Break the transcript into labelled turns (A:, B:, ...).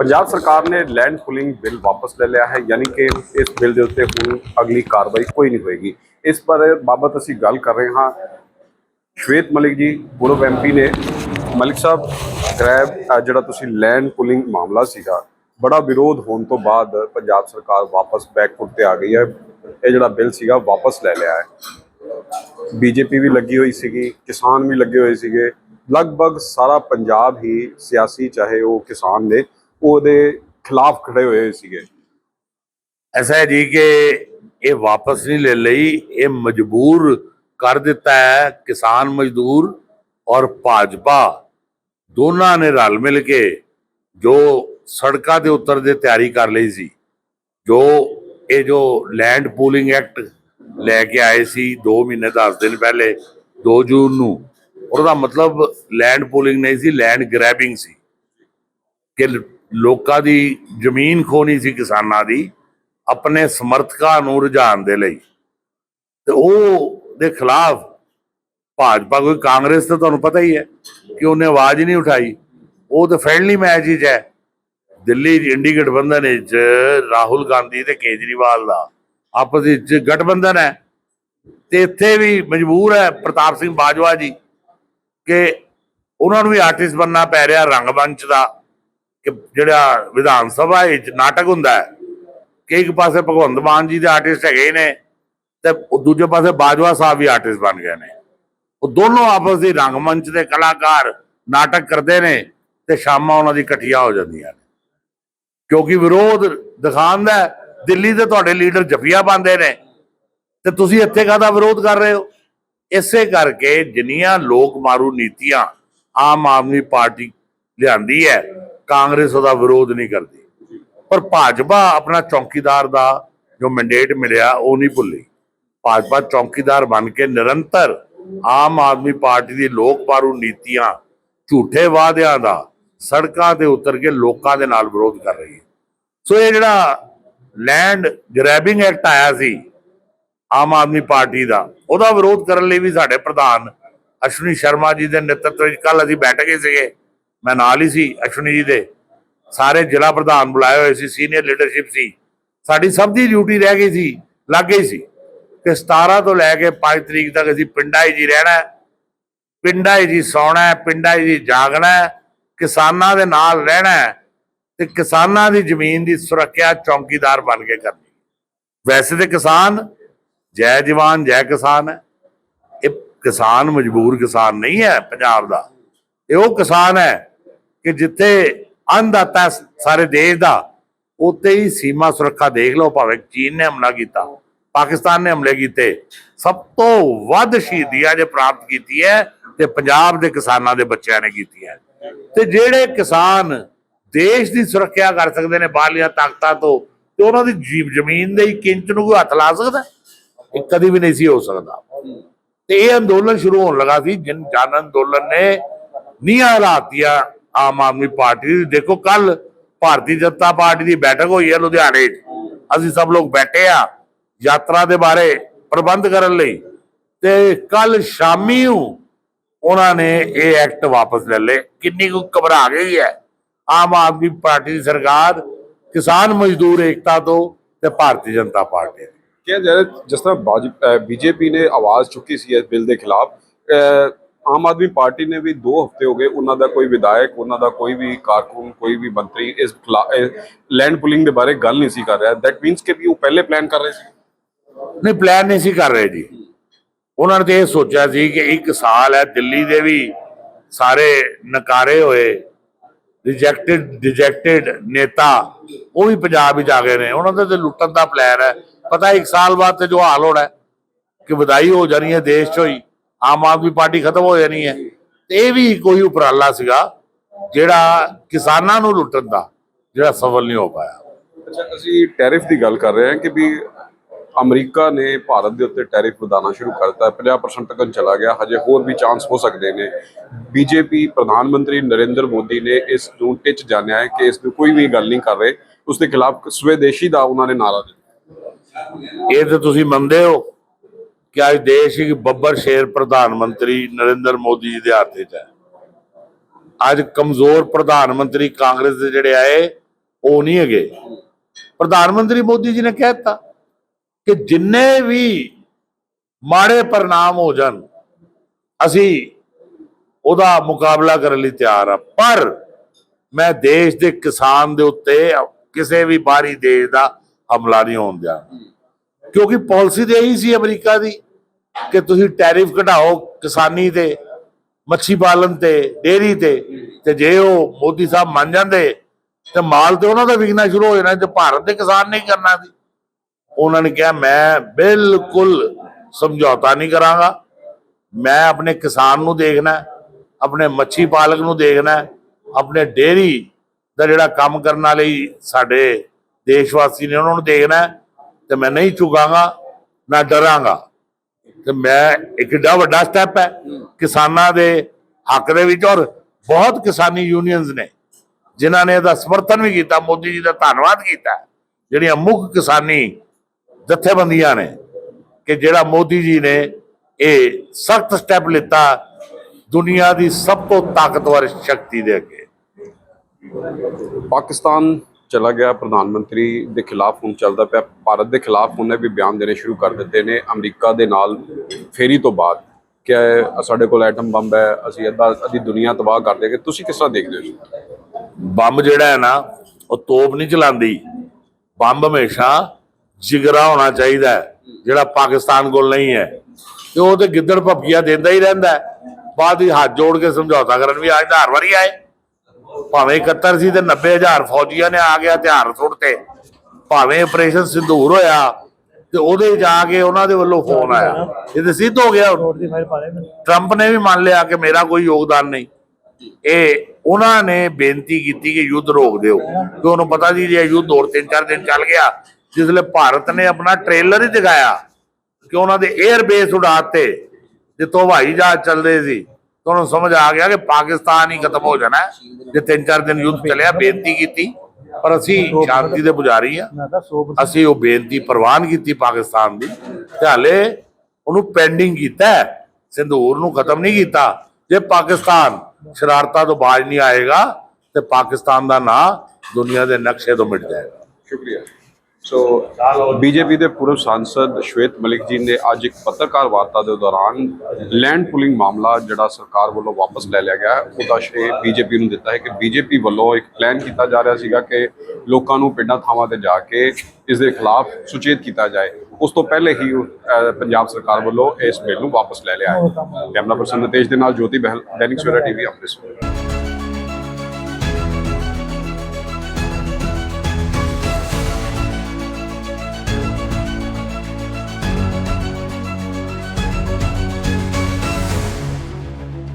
A: ਪੰਜਾਬ ਸਰਕਾਰ ਨੇ land pooling bill ਵਾਪਸ ਲੈ ਲਿਆ ਹੈ, ਯਾਨੀ ਕਿ ਇਸ ਬਿੱਲ ਦੇ ਉੱਤੇ ਹੁਣ ਅਗਲੀ ਕਾਰਵਾਈ ਕੋਈ ਨਹੀਂ ਹੋਏਗੀ। ਇਸ ਪਰ ਬਾਬਤ ਅਸੀਂ ਗੱਲ ਕਰ ਰਹੇ ਹਾਂ ਸ਼ਵੇਤ ਮਲਿਕ ਜੀ ਪੂਰਵ ਐਮਪੀ ਨੇ। ਮਲਿਕ ਸਾਹਿਬ ਗ੍ਰੈਬ ਜਿਹੜਾ ਤੁਸੀਂ ਲੈਂਡ ਪੁਲਿੰਗ ਮਾਮਲਾ ਸੀਗਾ, ਬੜਾ ਵਿਰੋਧ ਹੋਣ ਤੋਂ ਬਾਅਦ ਪੰਜਾਬ ਸਰਕਾਰ ਵਾਪਸ ਬੈਕਫੁੱਟ ਤੇ ਆ ਗਈ ਹੈ। ਇਹ ਜਿਹੜਾ ਬਿੱਲ ਸੀਗਾ ਵਾਪਸ ਲੈ ਲਿਆ ਹੈ। ਬੀਜੇਪੀ ਵੀ ਲੱਗੀ ਹੋਈ ਸੀਗੀ, ਕਿਸਾਨ ਵੀ ਲੱਗੇ ਹੋਏ ਸੀਗੇ। ਲਗਭਗ ਸਾਰਾ ਪੰਜਾਬ ਹੀ ਸਿਆਸੀ, ਚਾਹੇ ਉਹ ਕਿਸਾਨ ਨੇ ਉਹਦੇ ਖਿਲਾਫ ਖੜੇ ਹੋਏ ਸੀਗੇ।
B: ਐਸਾ ਹੈ ਜੀ ਕਿ ਇਹ ਵਾਪਸ ਨਹੀਂ ਲੈ ਲਈ, ਇਹ ਮਜਬੂਰ ਕਰ ਦਿੱਤਾ ਹੈ ਕਿਸਾਨ ਮਜ਼ਦੂਰ ਔਰ ਭਾਜਪਾ। ਦੋਨਾਂ ਨੇ ਰਲ ਮਿਲ ਕੇ ਜੋ ਸੜਕਾਂ ਦੇ ਉੱਤਰ ਦੇ ਤਿਆਰੀ ਕਰ ਲਈ ਸੀ, ਜੋ ਇਹ ਜੋ ਲੈਂਡ ਪੂਲਿੰਗ ਐਕਟ ਲੈ ਕੇ ਆਏ ਸੀ 2 ਮਹੀਨੇ 10 ਦਿਨ ਪਹਿਲੇ 2 ਜੂਨ ਨੂੰ, ਉਹਦਾ ਮਤਲਬ ਲੈਂਡ ਪੂਲਿੰਗ ਨਹੀਂ ਸੀ ਲੈਂਡ ਗ੍ਰੈਬਿੰਗ ਸੀ। ਕਿ ਲੋਕਾਂ ਦੀ ਜ਼ਮੀਨ ਖੋਣੀ ਸੀ ਕਿਸਾਨਾਂ ਦੀ, ਆਪਣੇ ਸਮਰਥਕਾਂ ਨੂੰ ਰੁਝਾਨ ਦੇ ਲਈ। ਤੇ ਉਹ ਦੇ ਖਿਲਾਫ ਭਾਜਪਾ ਕੋਈ ਕਾਂਗਰਸ ਤਾਂ ਤੁਹਾਨੂੰ ਪਤਾ ਹੀ ਹੈ ਕਿ ਉਹਨੇ ਆਵਾਜ਼ ਨਹੀਂ ਉਠਾਈ। ਉਹ ਤਾਂ ਫ੍ਰੈਂਡਲੀ ਮੈਚ ਹੀ ਹੈ। ਦਿੱਲੀ ਇੰਡੀ ਗਠਬੰਧਨ ਵਿੱਚ ਰਾਹੁਲ ਗਾਂਧੀ ਤੇ ਕੇਜਰੀਵਾਲ ਦਾ ਆਪਸ ਵਿੱਚ ਗਠਬੰਧਨ ਹੈ। ਤੇ ਇੱਥੇ ਵੀ ਮਜਬੂਰ ਹੈ ਪ੍ਰਤਾਪ ਸਿੰਘ ਬਾਜਵਾ ਜੀ ਕਿ ਉਹਨਾਂ ਨੂੰ ਵੀ ਆਰਟਿਸਟ ਬੰਨਣਾ ਪੈ ਰਿਹਾ ਰੰਗਮੰਚ ਦਾ। ਕਿ ਜਿਹੜਾ ਵਿਧਾਨ ਸਭਾ ਵਿੱਚ ਨਾਟਕ ਹੁੰਦਾ ਹੈ। ਕਿ ਇੱਕ ਪਾਸੇ ਭਗਵੰਤ ਮਾਨ ਜੀ ਦੇ ਆਰਟਿਸਟ ਹੈਗੇ ਨੇ ਤੇ ਦੂਜੇ ਪਾਸੇ ਬਾਜਵਾ ਸਾਹਿਬ ਵੀ ਆਰਟਿਸਟ ਬਣ ਗਏ ਨੇ। ਉਹ ਦੋਨੋਂ ਆਪਸ ਦੀ ਰੰਗਮੰਚ ਦੇ ਕਲਾਕਾਰ ਨਾਟਕ ਕਰਦੇ ਨੇ ਤੇ ਸ਼ਾਮਾਂ ਉਹਨਾਂ ਦੀ ਇਕੱਠੀਆਂ ਹੋ ਜਾਂਦੀਆਂ ਨੇ। ਕਿਉਂਕਿ ਵਿਰੋਧ ਦਿਖਾਉਂਦਾ ਦਿੱਲੀ ਦੇ ਤੁਹਾਡੇ ਲੀਡਰ ਜਫੀਆ ਪਾਉਂਦੇ ਨੇ ਤੇ ਤੁਸੀਂ ਇੱਥੇ ਕਾਹਦਾ ਵਿਰੋਧ ਕਰ ਰਹੇ ਹੋ? ਇਸੇ ਕਰਕੇ ਜਿੰਨੀਆਂ ਲੋਕ ਮਾਰੂ ਨੀਤੀਆਂ ਆਮ ਆਦਮੀ ਪਾਰਟੀ ਲਿਆਂਦੀ ਹੈ ਕਾਂਗਰਸ ਉਹਦਾ ਵਿਰੋਧ ਨਹੀਂ ਕਰਦੀ। ਪਰ ਭਾਜਪਾ ਆਪਣਾ ਚੌਕੀਦਾਰ ਦਾ ਜੋ ਮੈਂਡੇਟ ਮਿਲਿਆ, ਉਹ ਨਹੀਂ ਭੁੱਲੀ। ਭਾਜਪਾ ਚੌਕੀਦਾਰ ਬਣ ਕੇ ਨਿਰੰਤਰ ਆਮ ਆਦਮੀ ਪਾਰਟੀ ਦੀ ਲੋਕ ਪਾਰੂ ਨੀਤੀਆਂ, ਝੂਠੇ ਵਾਅਦਿਆਂ ਦਾ ਸੜਕਾਂ ਤੇ ਉਤਰ ਕੇ ਲੋਕਾਂ ਦੇ ਨਾਲ ਵਿਰੋਧ ਕਰ ਰਹੀ ਹੈ। ਸੋ ਇਹ ਜਿਹੜਾ ਲੈਂਡ ਗ੍ਰੈਬਿੰਗ ਐਕਟ ਆਇਆ ਸੀ, ਆਮ ਆਦਮੀ ਪਾਰਟੀ ਦਾ, ਉਹਦਾ ਵਿਰੋਧ ਕਰਨ ਲਈ ਵੀ ਸਾਡੇ ਪ੍ਰਧਾਨ ਅਸ਼ਵਨੀ ਸ਼ਰਮਾ ਜੀ ਦੇ ਨੇਤਰਤਵ ਵਿੱਚ ਕੱਲ ਅਸੀਂ ਬੈਠ ਗਏ ਸੀਗੇ। ਮੈਂ ਨਾਲ ਹੀ ਸੀ, ਅਸ਼ਵਨੀ ਜੀ ਦੇ। ਸਾਰੇ ਜ਼ਿਲ੍ਹਾ ਪ੍ਰਧਾਨ ਬੁਲਾਏ ਹੋਏ ਸੀ ਸੀਨੀਅਰ ਲੀਡਰਸ਼ਿਪ ਸੀ। ਸਾਡੀ ਸਭ ਦੀ ਡਿਊਟੀ ਰਹਿ ਗਈ ਸੀ, ਲੱਗ ਗਈ ਸੀ। ਕਿ 17 ਤੋਂ ਲੈ ਕੇ 5 ਤਰੀਕ ਤੱਕ ਅਸੀਂ ਪਿੰਡਾਂ 'ਚ ਹੀ ਰਹਿਣਾ ਪਿੰਡਾਂ 'ਚ ਹੀ ਸੌਣਾ ਪਿੰਡਾਂ 'ਚ ਹੀ ਜਾਗਣਾ ਕਿਸਾਨਾਂ ਦੇ ਨਾਲ ਰਹਿਣਾ ਹੈ। ਤੇ ਕਿਸਾਨਾਂ ਦੀ ਜ਼ਮੀਨ ਦੀ ਸੁਰੱਖਿਆ ਚੌਕੀਦਾਰ ਬਣ ਕੇ ਕਰਨੀ ਵੈਸੇ ਤੇ ਕਿਸਾਨ, ਜੈ ਜਵਾਨ, ਜੈ ਕਿਸਾਨ ਹੈ। ਇਹ ਕਿਸਾਨ ਮਜਬੂਰ ਕਿਸਾਨ ਨਹੀਂ ਹੈ ਪੰਜਾਬ ਦਾ। ਇਹ ਉਹ ਕਿਸਾਨ ਹੈ ਕਿ ਜਿੱਥੇ ਅੰਨਦਾਤਾ ਸਾਰੇ ਦੇਸ਼ ਦਾ ਉੱਤੇ ਹੀ ਸੀਮਾ ਸੁਰੱਖਿਆ ਦੇਖ ਲਓ ਭਾਵੇਂ ਚੀਨ ਨੇ ਹਮਲਾ ਕੀਤਾ, ਪਾਕਿਸਤਾਨ ਨੇ ਹਮਲੇ ਕੀਤੇ, ਸਭ ਤੋਂ ਵੱਧ ਸ਼ਹੀਦੀਆਂ ਜੇ ਪ੍ਰਾਪਤ ਕੀਤੀ ਹੈ ਤੇ ਪੰਜਾਬ ਦੇ ਕਿਸਾਨਾਂ ਦੇ ਬੱਚਿਆਂ ਨੇ ਕੀਤੀ ਹੈ। ਤੇ ਜਿਹੜੇ ਕਿਸਾਨ ਦੇਸ਼ ਦੀ ਸੁਰੱਖਿਆ ਕਰ ਸਕਦੇ ਨੇ ਬਾਹਰਲੀਆਂ ਤਾਕਤਾਂ ਤੋਂ, ਤੇ ਉਹਨਾਂ ਦੀ ਜੀਵ ਜ਼ਮੀਨ ਦੇ ਹੀ ਕਿੰਚ ਨੂੰ ਕੋਈ ਹੱਥ ਲਾ ਸਕਦਾ ਇਹ ਕਦੀ ਵੀ ਨਹੀਂ ਸੀ ਹੋ ਸਕਦਾ। ਤੇ ਇਹ ਅੰਦੋਲਨ ਸ਼ੁਰੂ ਹੋਣ ਲੱਗਾ ਸੀ, ਜਨ ਜਨ ਅੰਦੋਲਨ ਨੇ ਨੀਹਾਂ ਲਾਤੀਆਂ ਆਮ ਆਦਮੀ ਪਾਰਟੀ ਦੀ। ਦੇਖੋ ਕੱਲ ਭਾਰਤੀ ਜਨਤਾ ਪਾਰਟੀ ਦੀ ਬੈਠਕ ਹੋਈ ਹੈ ਲੁਧਿਆਣੇ 'ਚ। ਅਸੀਂ ਸਭ ਲੋਕ ਬੈਠੇ ਆ ਯਾਤਰਾ ਦੇ ਬਾਰੇ ਪ੍ਰਬੰਧ ਕਰਨ ਲਈ। ਤੇ ਕੱਲ ਸ਼ਾਮੀ ਉਹਨਾਂ ਨੇ ਇਹ ਐਕਟ ਵਾਪਸ ਲੈ ਲਏ। ਕਿੰਨੀ ਕੁ ਘਬਰਾ ਗਈ ਹੈ ਆਮ ਆਦਮੀ ਪਾਰਟੀ ਦੀ ਸਰਕਾਰ, ਕਿਸਾਨ ਮਜ਼ਦੂਰ ਏਕਤਾ ਤੋਂ ਤੇ ਭਾਰਤੀ ਜਨਤਾ ਪਾਰਟੀ ਤੋਂ।
A: ਕਿ ਜਿਹੜਾ ਜਿਸ ਤਰ੍ਹਾਂ ਬੀਜੇਪੀ ਨੇ ਆਵਾਜ਼ ਚੁੱਕੀ ਸੀ ਇਸ ਬਿੱਲ ਦੇ ਖਿਲਾਫ। ਆਮ ਆਦਮੀ ਪਾਰਟੀ ਨੇ ਵੀ 2 ਹਫ਼ਤੇ ਹੋ ਗਏ ਉਹਨਾਂ ਦਾ ਕੋਈ ਵਿਧਾਇਕ, ਉਹਨਾਂ ਦਾ ਕੋਈ ਵੀ ਕਾਰਕੁਨ, ਕੋਈ ਵੀ ਮੰਤਰੀ ਇਸ ਲੈਂਡ ਪੁਲਿੰਗ ਦੇ ਬਾਰੇ ਗੱਲ ਨਹੀਂ ਸੀ ਕਰ ਰਿਹਾ। ਦੈਟ ਮੀਨਸ ਕਿ ਵੀ ਉਹ ਪਹਿਲੇ ਪਲਾਨ ਕਰ ਰਹੇ ਸੀ?
B: ਨਹੀਂ ਪਲਾਨ ਨਹੀਂ ਸੀ ਕਰ ਰਹੇ ਜੀ। ਉਹਨਾਂ ਨੇ ਤੇ ਇਹ ਸੋਚਿਆ ਸੀ ਕਿ ਇੱਕ ਸਾਲ ਹੈ, ਦਿੱਲੀ ਦੇ ਵੀ ਸਾਰੇ ਨਕਾਰੇ ਹੋਏ ਰਿਜੈਕਟਡ ਰਿਜੈਕਟਡ ਨੇਤਾ, ਉਹ ਵੀ ਪੰਜਾਬ ਵਿੱਚ ਆ ਗਏ ਨੇ। ਉਹਨਾਂ ਦਾ ਤੇ ਲੁੱਟਣ ਦਾ ਪਲਾਨ ਹੈ। ਪਤਾ ਇੱਕ ਸਾਲ ਬਾਅਦ ਤੇ ਜੋ ਹਾਲ ਹੋਣਾ ਕਿ ਵਧਾਈ ਹੋ ਜਾਣੀ ਹੈ ਦੇਸ਼ 'ਚੋਂ ਹੀ ਆਮ ਆਦਮੀ ਪਾਰਟੀ ਖਤਮ ਹੋ ਜਾਣੀ ਹੈ। ਇਹ ਵੀ ਕੋਈ ਉਪਰਾਲਾ ਸੀਗਾ ਜਿਹੜਾ ਕਿਸਾਨਾਂ ਨੂੰ ਲੁੱਟਣ ਦਾ ਜਿਹੜਾ ਸਫਲ ਨਹੀਂ ਹੋ ਪਾਇਆ।
A: ਅੱਛਾ ਅਸੀਂ ਟੈਰਿਫ ਦੀ ਗੱਲ ਕਰ ਰਹੇ ਹਾਂ ਕਿ ਵੀ ਅਮਰੀਕਾ ਨੇ ਭਾਰਤ ਦੇ ਉੱਤੇ ਟੈਰਿਫ ਵਧਾਉਣਾ ਸ਼ੁਰੂ ਕਰਤਾ ਹੈ 50% ਤੱਕ ਚਲਾ ਗਿਆ। ਹਜੇ ਹੋਰ ਵੀ ਚਾਂਸ ਹੋ ਸਕਦੇ ਨੇ। ਬੀਜੇਪੀ ਪ੍ਰਧਾਨ ਮੰਤਰੀ ਨਰਿੰਦਰ ਮੋਦੀ ਨੇ ਇਸ ਨੂੰ ਟਿਚ ਜਾਣਿਆ ਹੈ ਕਿ ਇਸ ਨੂੰ ਕੋਈ ਵੀ ਗੱਲ ਨਹੀਂ ਕਰ ਰਹੇ। ਉਸ ਦੇ ਖਿਲਾਫ ਸਵੈਦੇਸ਼ੀ ਦਾ ਉਹਨਾਂ ਨੇ ਨਾਰਾ ਦਿੱਤਾ।
B: ਇਹ ਤਾਂ ਤੁਸੀਂ ਮੰਨਦੇ ਹੋ? ਕਿ ਅੱਜ ਦੇਸ਼ ਇੱਕ ਬੱਬਰ ਸ਼ੇਰ ਪ੍ਰਧਾਨ ਮੰਤਰੀ ਨਰਿੰਦਰ ਮੋਦੀ ਜੀ ਦੇ ਹੱਥ 'ਚ ਹੈ। ਅੱਜ ਕਮਜ਼ੋਰ ਪ੍ਰਧਾਨ ਮੰਤਰੀ ਕਾਂਗਰਸ ਦੇ ਜਿਹੜੇ ਆਏ, ਉਹ ਨਹੀਂ ਹੈਗੇ। ਪ੍ਰਧਾਨ ਮੰਤਰੀ ਮੋਦੀ ਜੀ ਨੇ ਕਹਿ ਦਿੱਤਾ ਕਿ ਜਿੰਨੇ ਵੀ ਮਾੜੇ ਪਰਿਣਾਮ ਹੋ ਜਾਣ, ਅਸੀਂ ਉਹਦਾ ਮੁਕਾਬਲਾ ਕਰਨ ਲਈ ਤਿਆਰ ਆ। ਪਰ ਮੈਂ ਦੇਸ਼ ਦੇ ਕਿਸਾਨ ਦੇ ਉੱਤੇ ਕਿਸੇ ਵੀ ਬਾਹਰੀ ਦੇਸ਼ ਦਾ ਹਮਲਾ ਨਹੀਂ ਹੋਣ ਦਿਆਂ। ਕਿਉਂਕਿ ਪਾਲਿਸੀ ਤੇ ਇਹੀ ਸੀ ਅਮਰੀਕਾ ਦੀ ਕਿ ਤੁਸੀਂ ਟੈਰਿਫ ਘਟਾਓ ਕਿਸਾਨੀ ਤੇ, ਮੱਛੀ ਪਾਲਣ ਤੇ ਡੇਰੀ ਤੇ ਤੇ ਜੇ ਉਹ ਮੋਦੀ ਸਾਹਿਬ ਮੰਨ ਜਾਂਦੇ, ਤੇ ਮਾਲ ਤੇ ਉਹਨਾਂ ਦਾ ਵਿਕਣਾ ਸ਼ੁਰੂ ਹੋ ਜਾਣਾ ਤੇ ਭਾਰਤ ਦੇ ਕਿਸਾਨ ਨਹੀਂ ਕਰਨਾ ਸੀ। ਉਹਨਾਂ ਨੇ ਕਿਹਾ, ਮੈਂ ਬਿਲਕੁਲ ਸਮਝੌਤਾ ਨਹੀਂ ਕਰਾਂਗਾ। ਮੈਂ ਆਪਣੇ ਕਿਸਾਨ ਨੂੰ ਦੇਖਣਾ, ਆਪਣੇ ਮੱਛੀ ਪਾਲਕ ਨੂੰ ਦੇਖਣਾ, ਆਪਣੇ ਡੇਰੀ ਦਾ ਜਿਹੜਾ ਕੰਮ ਕਰਨ ਵਾਲੇ ਸਾਡੇ ਦੇਸ਼ ਵਾਸੀ ਨੇ ਉਹਨਾਂ ਨੂੰ ਦੇਖਣਾ ਤੇ ਮੈਂ ਨਹੀਂ ਝੁਕਾਂਗਾ ਨਾ ਡਰਾਂਗਾ। ਤੇ ਮੈਂ ਇੱਕ ਏਡਾ ਵੱਡਾ ਸਟੈਪ ਹੈ। ਕਿਸਾਨਾਂ ਦੇ ਹੱਕ ਦੇ ਵਿੱਚ ਔਰ ਬਹੁਤ ਕਿਸਾਨੀ ਯੂਨੀਅਨਸ ਨੇ, ਜਿਨ੍ਹਾਂ ਨੇ ਇਹਦਾ ਸਮਰਥਨ ਵੀ ਕੀਤਾ, ਮੋਦੀ ਜੀ ਦਾ ਧੰਨਵਾਦ ਕੀਤਾ। ਜਿਹੜੀਆਂ ਮੁੱਖ ਕਿਸਾਨੀ ਜਥੇਬੰਦੀਆਂ ਨੇ, ਕਿ ਜਿਹੜਾ ਮੋਦੀ ਜੀ ਨੇ ਇਹ ਸਖਤ ਸਟੈਪ ਲਿੱਤਾ ਦੁਨੀਆ ਦੀ ਸਭ ਤੋਂ ਤਾਕਤਵਰ ਸ਼ਕਤੀ ਦੇ ਅੱਗੇ।
A: ਪਾਕਿਸਤਾਨ ਚਲਾ ਗਿਆ। ਪ੍ਰਧਾਨ ਮੰਤਰੀ ਦੇ ਖਿਲਾਫ ਹੁਣ ਚੱਲਦਾ ਪਿਆ। ਭਾਰਤ ਦੇ ਖਿਲਾਫ ਉਹਨੇ ਵੀ ਬਿਆਨ ਦੇਣੇ ਸ਼ੁਰੂ ਕਰ ਦਿੱਤੇ ਨੇ। ਅਮਰੀਕਾ ਦੇ ਨਾਲ ਫੇਰੀ ਤੋਂ ਬਾਅਦ ਕਿ ਸਾਡੇ ਕੋਲ ਐਟਮ ਬੰਬ ਹੈ ਅਸੀਂ ਅੱਧਾ ਅੱਧੀ ਦੁਨੀਆ ਤਬਾਹ ਕਰ ਦੇਗੇ। ਤੁਸੀਂ ਕਿਸ ਤਰ੍ਹਾਂ ਦੇਖਦੇ ਹੋ
B: ਬੰਬ ਜਿਹੜਾ ਹੈ ਨਾ ਉਹ ਤੋਪ ਨਹੀਂ ਚਲਾਉਂਦੀ। ਬੰਬ ਹਮੇਸ਼ਾ ਜਿਗਰਾ ਹੋਣਾ ਚਾਹੀਦਾ ਹੈ, ਜਿਹੜਾ ਪਾਕਿਸਤਾਨ ਕੋਲ ਨਹੀਂ ਹੈ। ਤੇ ਉਹ ਤੇ ਗਿੱਦੜ ਭੱਪੀਆ ਦਿੰਦਾ ਹੀ ਰਹਿੰਦਾ ਬਾਅਦ ਹੀ ਹੱਥ ਜੋੜ ਕੇ ਸਮਝੌਤਾ ਕਰਨ ਵੀ ਅੱਜ ਤਾਂ ਹਰ ਵਾਰੀ ਆਏ। ਭਾਵੇਂ 71 ਸੀ ਤੇ 90000 ਫੌਜੀਆਂ ਨੇ ਆ ਗਿਆ ਹਥਿਆਰ ਸੁੱਟਤੇ ਭਾਵੇਂ ਆਪਰੇਸ਼ਨ ਸਿੰਦੂਰ ਹੋਇਆ ਤੇ ਉਹਦੇ ਜਾ ਕੇ ਉਹਨਾਂ ਦੇ ਵੱਲੋਂ ਫੋਨ ਆਇਆ। ਇਹ ਤੇ ਸਿੱਧ ਹੋ ਗਿਆ। ਟਰੰਪ ਨੇ। ਵੀ ਮੰਨ ਲਿਆ ਕਿ ਮੇਰਾ ਕੋਈ ਯੋਗਦਾਨ ਨਹੀਂ। ਇਹ ਉਹਨਾਂ ਨੇ ਬੇਨਤੀ ਕੀਤੀ ਕਿ ਯੁੱਧ ਰੋਕ ਦਿਓ। ਕਿ ਉਹਨੂੰ ਪਤਾ ਸੀ ਜੇ ਯੁੱਧ ਹੋਰ ਤਿੰਨ ਚਾਰ ਦਿਨ ਚੱਲ ਗਿਆ ਜਿਸਲੇ ਭਾਰਤ ਨੇ ਆਪਣਾ ਟ੍ਰੇਲਰ ਹੀ ਦਿਖਾਇਆ ਕਿ ਉਹਨਾਂ ਦੇ 에ਅਰ ਬੇਸ ਉਡਾਤੇ ਜਿੱਥੋਂ ਹਵਾਈ ਜਹਾਜ਼ ਚੱਲਦੇ ਸੀ। ਤਾਂ ਉਹਨੂੰ ਸਮਝ ਆ ਗਿਆ ਕਿ ਪਾਕਿਸਤਾਨ ਹੀ ਖਤਮ ਹੋ ਜਾਣਾ ਹੈ। ਜੇ ਤਿੰਨ ਚਾਰ ਦਿਨ ਯੁੱਧ ਚੱਲਿਆ ਬੇਨਤੀ ਕੀਤੀ ਪਰ ਅਸੀਂ ਸ਼ਾਂਤੀ ਦੇ ਪੁਜਾਰੀ ਆ
C: ਮੈਂ ਤਾਂ 100%
B: ਅਸੀਂ ਉਹ ਬੇਨਤੀ ਪ੍ਰਵਾਨ ਕੀਤੀ ਪਾਕਿਸਤਾਨ ਦੀ ਤੇ ਹਾਲੇ ਉਹਨੂੰ ਪੈਂਡਿੰਗ ਕੀਤਾ ਹੈ। ਸਿੰਦੂਰ ਨੂੰ ਖਤਮ ਨਹੀਂ ਕੀਤਾ ਜੇ ਪਾਕਿਸਤਾਨ ਸ਼ਰਾਰਤਾਂ ਤੋਂ ਬਾਜ ਨਹੀਂ ਆਏਗਾ ਤੇ ਪਾਕਿਸਤਾਨ ਦਾ ਨਾਂ ਦੁਨੀਆ ਦੇ ਨਕਸ਼ੇ ਤੋਂ ਮਿਟ ਜਾਏਗਾ
A: ਸ਼ੁਕਰੀਆ ਸੋ ਬੀਜੇਪੀ ਦੇ ਪੂਰਵ ਸਾਂਸਦ ਸ਼ਵੇਤ ਮਲਿਕ ਜੀ ਨੇ ਅੱਜ ਇੱਕ ਪੱਤਰਕਾਰ ਵਾਰਤਾ ਦੇ ਦੌਰਾਨ ਲੈਂਡ ਪੁਲਿੰਗ ਮਾਮਲਾ ਜਿਹੜਾ ਸਰਕਾਰ ਵੱਲੋਂ ਵਾਪਸ ਲੈ ਲਿਆ ਗਿਆ ਹੈ, ਉਹਦਾ ਸ਼੍ਰੇ ਬੀਜੇਪੀ ਨੂੰ ਦਿੱਤਾ ਹੈ ਕਿ ਬੀਜੇਪੀ ਵੱਲੋਂ ਇੱਕ ਪਲਾਨ ਕੀਤਾ ਜਾ ਰਿਹਾ ਸੀਗਾ ਕਿ ਲੋਕਾਂ ਨੂੰ ਪਿੰਡਾਂ ਥਾਵਾਂ ਤੇ ਜਾ ਕੇ ਇਸ ਦੇ ਖਿਲਾਫ ਸੁਚੇਤ ਕੀਤਾ ਜਾਏ। ਉਸ ਤੋਂ ਪਹਿਲੇ ਹੀ ਪੰਜਾਬ ਸਰਕਾਰ ਵੱਲੋਂ ਇਸ ਬਿੱਲ ਨੂੰ ਵਾਪਸ ਲੈ ਲਿਆ ਹੈ। ਕੈਮਰਾ ਪਰਸਨ ਨਤੇਸ਼ ਦੇ ਨਾਲ ਜੋਤੀ ਬਹਿਲ ਦੈਨਿਕ ਸਵੇਰਾ ਟੀਵੀ ਅੰਮ੍ਰਿਤਸਰ।